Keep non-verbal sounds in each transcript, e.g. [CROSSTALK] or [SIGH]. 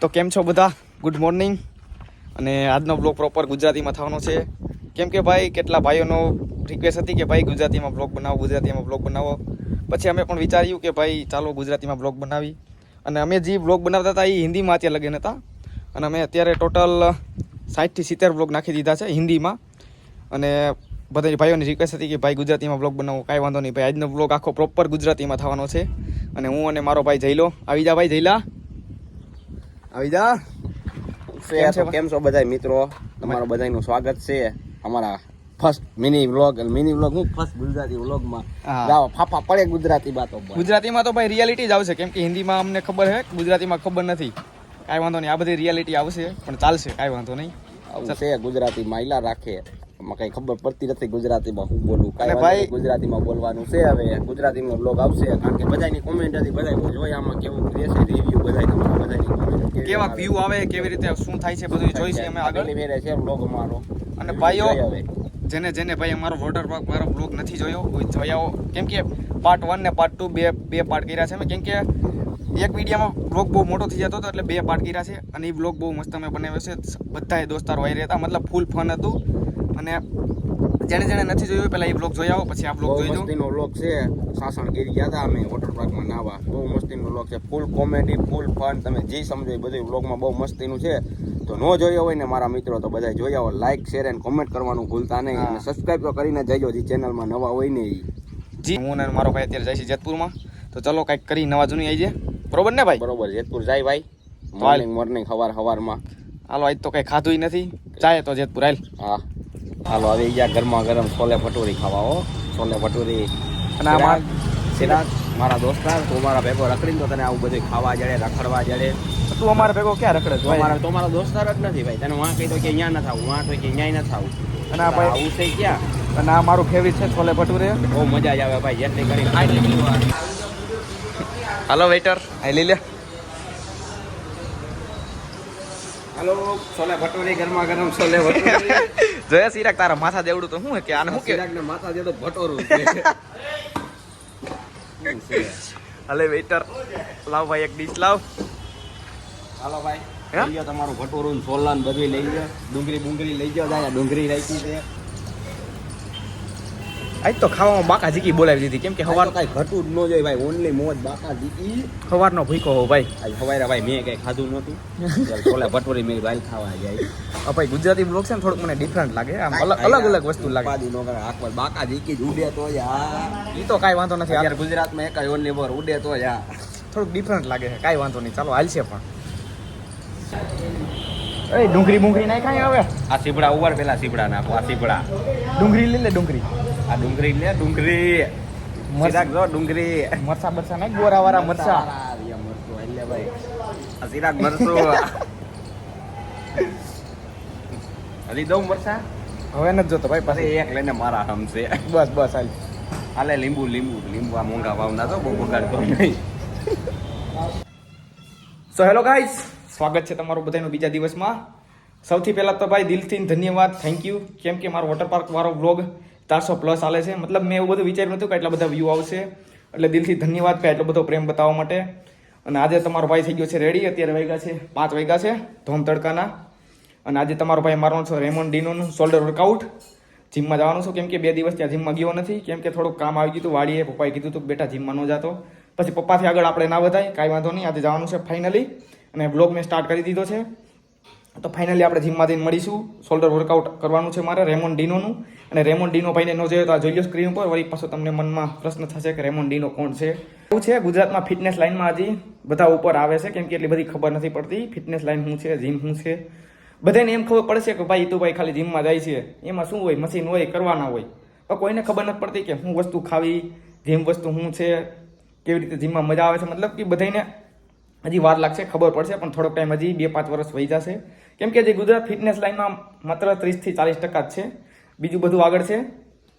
તો કેમ છો બધા? ગુડ મોર્નિંગ અને આજનો બ્લોગ પ્રોપર ગુજરાતીમાં થવાનો છે. કેમ કે ભાઈ, કેટલા ભાઈઓનો રિક્વેસ્ટ હતી કે ભાઈ, ગુજરાતીમાં બ્લોગ બનાવો, ગુજરાતીમાં બ્લોગ બનાવો. પછી અમે પણ વિચાર્યું કે ભાઈ, ચાલો ગુજરાતીમાં બ્લોગ બનાવી. અને અમે જે બ્લોગ બનાવતા હતા એ હિન્દીમાં અત્યારે લગીને હતા. અને અમે અત્યારે ટોટલ સાઠથી સિત્તેર બ્લોગ નાખી દીધા છે હિન્દીમાં. અને બધા ભાઈઓની રિક્વેસ્ટ હતી કે ભાઈ, ગુજરાતીમાં બ્લોગ બનાવો, કાંઈ વાંધો નહીં. ભાઈ, આજનો બ્લોગ આખો પ્રોપર ગુજરાતીમાં થવાનો છે. અને હું અને મારો ભાઈ જઈલો આવી જા ભાઈ જઈલા આવી જા. કેમ છે કેમ છો બધા મિત્રો? તમારું બધાનું સ્વાગત છે અમારા first mini vlog mini vlog હું ફર્સ્ટ ગુજરાતી વ્લોગમાં. જાઓ ફાફા પડે ગુજરાતી બાતો ગુજરાતીમાં તો ભાઈ રિયાલિટી જ આવશે કેમ કે હિન્દીમાં અમને ખબર છે ગુજરાતીમાં ખબર નથી. કાંઈ વાંધો નહીં આ બધી રિયાલિટી આવશે પણ ચાલશે કાંઈ વાંધો નહીં. છે ગુજરાતી માયલા રાખે. કઈ ખબર પડતી નથી ગુજરાતીમાં હું બોલું અને કાંઈ ભાઈ- ગુજરાતીમાં બોલવાનું છે હવે. ગુજરાતીમાં બ્લોગ આવશે કારણ કે બધાની કોમેન્ટ હતી બધા જોઈ આમાં કેવું રહેશે રિવ્યુ બધા બધાની કેવા વ્યૂ આવે કેવી રીતે શું થાય છે બધું જોઈશે અમે આગળ? વેરે છે બ્લોગ અમારો. અને ભાઈઓ જેને જેને ભાઈ અમારો વોટર પાર્ક મારો બ્લોગ નથી જોયો જોયા. કેમ કે પાર્ટ વન ને પાર્ટ ટુ બે બે પાર્ટ કર્યા છે અમે. કેમ કે એક મીડિયામાં બ્લોગ બહુ મોટો થઈ જતો હતો એટલે બે પાર્ટ કર્યા છે. અને એ બ્લોગ બહુ મસ્ત અમે બનાવ્યો છે. બધાએ દોસ્તારો આવી રહ્યા હતા. મતલબ ફૂલ ફન હતું. અને જેને જેને નથી જોયું પહેલાં એ બ્લોગ જોઈ આવો પછી આ બ્લોગ જોઈ મસ્તીનો બ્લોગ છે. સાસણ ગીર ગયા હતા અમે વોટર પાર્કમાં નાવા. બહુ મસ્તીનો બ્લોગ છે. ફૂલ કોમેડી ફૂલ ફન તમે જે સમજો એ બધું વ્લોગમાં બહુ મસ્તીનું છે. તો ન જોયો હોય ને મારા મિત્રો તો બધા જોઈ આવો. લાઈક શેર એન્ડ કોમેન્ટ કરવાનું ભૂલતા નહીં. અને સબસ્ક્રાઈબ તો કરીને જજો જે ચેનલમાં નવા હોય ને. જી હું અને મારો ભાઈ અત્યારે જાય છે જેતપુરમાં. તો ચલો કંઈક કરી નવા જૂની આવી જાય બરોબર ને ભાઈ? બરોબર જેતપુર જાય ભાઈ. મોર્નિંગ મોર્નિંગ હવાર હવારમાં હાલો આજ તો કંઈ ખાધું નથી. જાય તો જેતપુર હાલ. હા. હાલો આવી ગયા ગરમા ગરમ છોલે ભટુરી ખાવા હો. છોલે ભટુરી અને આમાં સિરાજ મારા દોસ્તાર તું મારા ભેગો રખડીને તો તને આવું બધું ખાવા જડે રખડવા જડે. તું અમારા ભેગો ક્યાં રખડે તો તો મારો દોસ્તાર જ નથી ભાઈ. તને વાં કહી દો કે અહીંયા ન થાવું વાં તો કે અહીંયા ન થાવું અને આ ભાઈ આવું છે ક્યાં? અને આ મારું ફેવરિટ છે છોલે ભટુરે. બહુ મજા જ આવે ભાઈ જેટલી કરી હાલો વેઇટર આ લઈ લે હાલો છોલે ભટુરી ગરમા ગરમ છોલે ભટુરી. [LAUGHS] જોયા સિરાક તારા માથા દેવડું તો શું કે આને શું કે? સિરાગને માથા દેવડો ભટોરું [LAUGHS] હલે વેઇટર લાવ ભાઈ એક ડીશ લાવ. હાલો ભાઈ? લઈ જાઓ તમારું ભટોરું છોલા ને બધું લઈ જાઓ ડુંગળી બુંગળી લઈ જાઓ દાદા ડુંગળી રાખી છે. આજ તો ખાવામાં બાકા જીકી બોલાવી દીધી. કેમ કે હવાર હવાર કઈ ઘટું જ ન જોઈએ ભાઈ ઓનલી મોજ બાકા દીધી હવારનો ભૂકો હો ભાઈ. આજ સવારે ભાઈ મેં કઈ ખાધું નહોતું. [LAUGHS] ચાલ છોલે ભટોરી મેં ભાઈ ખાવા જાય. આ ભાઈ ગુજરાતી બ્લોગ છે ને થોડુંક મને ડિફરન્ટ લાગે. આમ અલગ અલગ વસ્તુ લાગે. ઉપાધિ નો કરે આખો બાકા જીકી જ ઉડે તો જ ઈ તો કાંઈ વાંધો નથી. અત્યારે ગુજરાતમાં એક ઓનલી બોર ઉડે તો જ થોડુંક ડિફરન્ટ લાગે છે. કાંઈ વાંધો નહીં. ચાલો હાલશે પણ. એ ડુંગળી બુંગળી નાખાય હવે. આ સીપડા ઉવાર પેલા સીપડા નાખો આ સીપડા ડુંગળી લઈ લે ડુંગળી. આ ડુંગળી લે ડુંગળી. સીરાગ જો ડુંગળી. મરસા બરસા નાખ ગોરા વાળા મરસા મરસા મરસું હજી દઉં મરસા હવે નથી જોતો ભાઈ પછી. પાસે એક લઈને મારા હમ છે. બસ બસ હાલ. હાલે લીંબુ લીંબુ લીંબુ આ મોંઘા ભાવના તો બહુ બગાડતો નહીં. સો હેલો ગાઈઝ સ્વાગત છે તમારું બધાનું બીજા દિવસમાં. સૌથી પહેલાં તો ભાઈ દિલથી ધન્યવાદ થેન્ક યુ કેમ કે મારો વોટર પાર્ક વાળો બ્લોગ ચારસો પ્લસ ચાલે છે. મતલબ મેં એવું બધું વિચાર્યું નહોતું કે એટલા બધા વ્યૂ આવશે. એટલે દિલથી ધન્યવાદ કે એટલો બધો પ્રેમ બતાવવા માટે. અને આજે તમારો ભાઈ થઈ ગયો છે રેડી અત્યારે વાગ્યા છે પાંચ વાગ્યા છે ધોમ તડકાના. અને આજે તમારો ભાઈ મારવાનો છે રેમોન ડીનોનું શોલ્ડર વર્કઆઉટ જીમમાં જવાનું છું. કેમ કે બે દિવસ ત્યાં જીમમાં ગયો નથી. કેમ કે થોડુંક કામ આવી ગયું હતું. વાડીએ પપ્પાએ કીધું હતું બેટા જીમમાં ન જાતો. પછી પપ્પાથી આગળ આપણે ના વધાય કાંઈ વાંધો નહીં. આજે જવાનું છે ફાઇનલી અને બ્લોગ મેં સ્ટાર્ટ કરી દીધો છે. તો ફાઇનલી આપણે જીમમાં જઈને મળીશું. શોલ્ડર વર્કઆઉટ કરવાનું છે મારે રેમોન ડીનોનું અને રેમોન ડીનો ભાઈને ન જોયો તો આ જોઈ લો સ્ક્રીન ઉપર. વળી પાછો તમને મનમાં પ્રશ્ન થશે કે રેમોન ડીનો કોણ છે? એવું છે, ગુજરાતમાં ફિટનેસ લાઇનમાં હજી બધા ઉપર આવે છે, કેમ કે એટલી બધી ખબર નથી પડતી. ફિટનેસ લાઇન શું છે જીમ શું છે? બધાને એમ ખબર પડશે કે ભાઈ તું ભાઈ ખાલી જીમમાં જાય છે. એમાં શું હોય મશીન હોય, કરવાના હોય. પણ કોઈને ખબર નથી પડતી કે શું વસ્તુ ખાવી જીમ વસ્તુ શું છે, કેવી રીતે જીમમાં મજા આવે છે. મતલબ કે બધાને હજી વાર લાગશે, ખબર પડશે, પણ થોડોક ટાઈમ હજી બે પાંચ વર્ષ વહી જશે. કેમ કે જે ગુજરાત ફિટનેસ લાઇનમાં માત્ર ત્રીસથી ચાલીસ ટકા જ છે. બીજું બધું આગળ છે.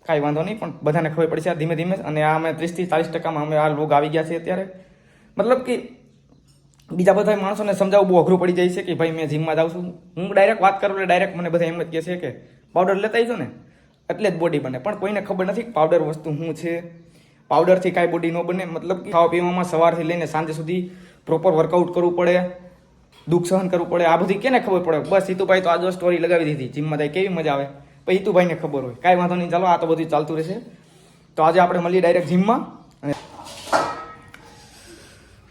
કાંઈ વાંધો નહીં, પણ બધાને ખબર પડશે ધીમે ધીમે અને આ અમે ત્રીસથી ચાલીસ ટકામાં અમે આ લોગ આવી ગયા છે અત્યારે. મતલબ કે બીજા બધા માણસોને સમજાવવું બહુ અઘરું પડી જાય છે કે ભાઈ મેં જીમમાં જાઉં છું. હું ડાયરેક્ટ વાત કરું એટલે ડાયરેક્ટ મને બધા એમ જ કહે છે કે પાવડર લેતા આવીશું ને, એટલે જ બોડી બને. પણ કોઈને ખબર નથી કે પાવડર વસ્તુ શું છે. પાવડરથી કાંઈ બોડી ન બને. મતલબ ખાવા પીવામાં સવારથી લઈને સાંજ સુધી પ્રોપર વર્કઆઉટ કરવું પડે, દુઃખ સહન કરવું પડે, આ બધી કેને ખબર પડે? બસ હિતુભાઈ તો આજે સ્ટોરી લગાવી દીધી, જીમમાં જાય કેવી મજા આવે? પછી હિતુભાઈને ખબર હોય. કાંઈ વાંધો નહીં, ચાલો, આ તો બધું ચાલતું રહેશે. તો આજે આપણે મળીએ ડાયરેક્ટ જીમમાં. અને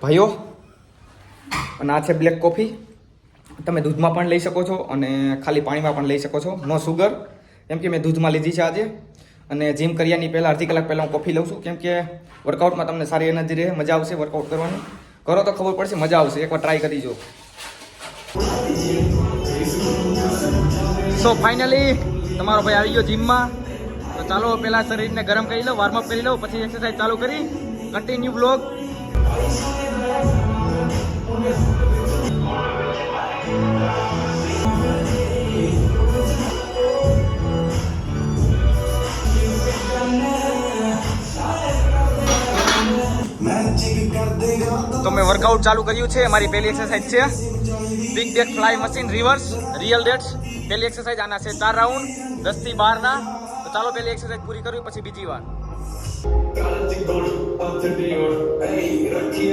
ભાઈઓ, અને આ છે બ્લેક કોફી તમે દૂધમાં પણ લઈ શકો છો, અને ખાલી પાણીમાં પણ લઈ શકો છો. નો સુગર કેમ કે મેં દૂધમાં લીધી છે આજે. અને જીમ કર્યાની પહેલાં અડધી કલાક પહેલાં હું કોફી લઉં છું. કેમ કે વર્કઆઉટમાં તમને સારી એનર્જી રહે, મજા આવશે વર્કઆઉટ કરવાની. કરો તો ખબર પડશે, મજા આવશે. એકવાર ટ્રાય કરી જો સો ફાઇનલી તમારો ભાઈ આવી ગયો જીમમાં તો ચાલો પહેલાં શરીરને ગરમ કરી લો વોર્મઅપ કરી લો, પછી એક્સરસાઇઝ ચાલુ કરી. કન્ટિન્યુ બ્લોગ તો મેં વર્કઆઉટ ચાલુ કર્યું છે. મારી પહેલી એક્સરસાઇઝ છે. Pec deck fly machine reverse rear delts પહેલી એક્સરસાઇઝ આના છે ચાર રાઉન્ડ દસથી બારના તો ચાલો પહેલી એક્સરસાઇઝ પૂરી કરવી પછી બીજી વાર. રખી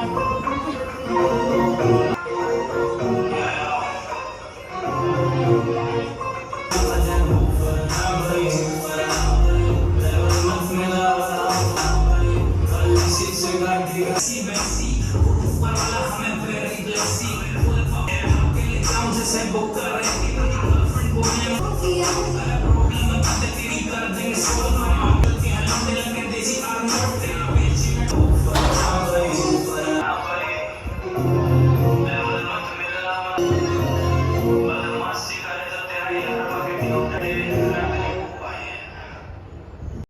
Assim, bem sim, porque fora lá, me perdi de é que não tem problema. Problema,